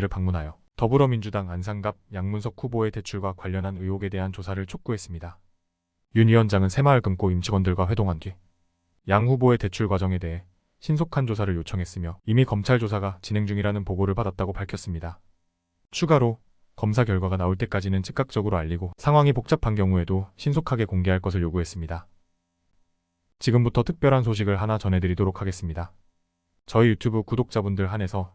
를 방문하여 더불어민주당 안상갑 양문석 후보의 대출과 관련한 의혹에 대한 조사를 촉구했습니다. 윤 위원장은 새마을 금고 임직원들과 회동한 뒤 양 후보의 대출 과정에 대해 신속한 조사를 요청했으며 이미 검찰 조사가 진행 중이라는 보고를 받았다고 밝혔습니다. 추가로 검사 결과가 나올 때까지는 즉각적으로 알리고 상황이 복잡한 경우에도 신속하게 공개할 것을 요구했습니다. 지금부터 특별한 소식을 하나 전해드리도록 하겠습니다. 저희 유튜브 구독자분들 한해서